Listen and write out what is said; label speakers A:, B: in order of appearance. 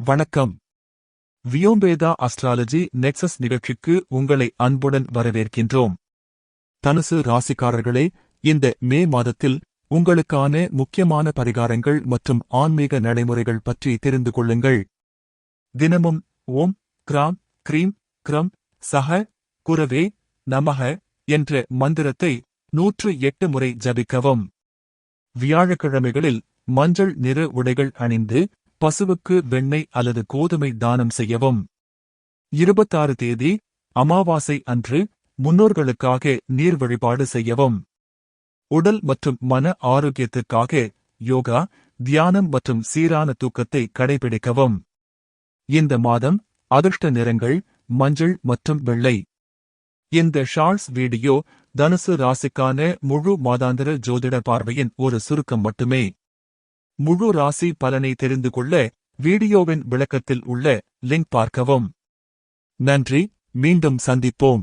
A: வணக்கம். வியோம்பேதா astrology nexus நிகழ்ச்சிக்கு உங்களை அன்புடன் வரவேற்கின்றோம். தனுசு ராசிக்காரர்களே இந்த மே மாதத்தில் உங்களுக்கான முக்கியமான பரிகாரங்கள் மற்றும் ஆன்மீக நடைமுறைகள் பற்றி தெரிந்து கொள்ளுங்கள். தினமும் ஓம் கிராம் க்ரீம் க்ரம் சஹ குரவே நமக என்ற மந்திரத்தை நூற்று எட்டு முறை ஜபிக்கவும். வியாழக்கிழமைகளில் மஞ்சள் நிற உடைகள் அணிந்து பசுவுக்கு வெண்ணெய் அல்லது கோதுமை தானம் செய்யவும். இருபத்தாறு தேதி அமாவாசை அன்று முன்னோர்களுக்காக நீர் வழிபாடு செய்யவும். உடல் மற்றும் மன ஆரோக்கியத்திற்காக யோகா தியானம் மற்றும் சீரான தூக்கத்தை கடைபிடிக்கவும். இந்த மாதம் அதிர்ஷ்ட நிறங்கள் மஞ்சள் மற்றும் வெள்ளை. இந்த ஷார்ட்ஸ் வீடியோ தனுசு ராசிக்கான முழு மாதாந்திர ஜோதிட பார்வையின் ஒரு சுருக்கம் மட்டுமே. முழு ராசி பலனை தெரிந்து கொள்ள வீடியோவின் விளக்கத்தில் உள்ள லிங்க் பார்க்கவும். நன்றி மீண்டும் சந்திப்போம்.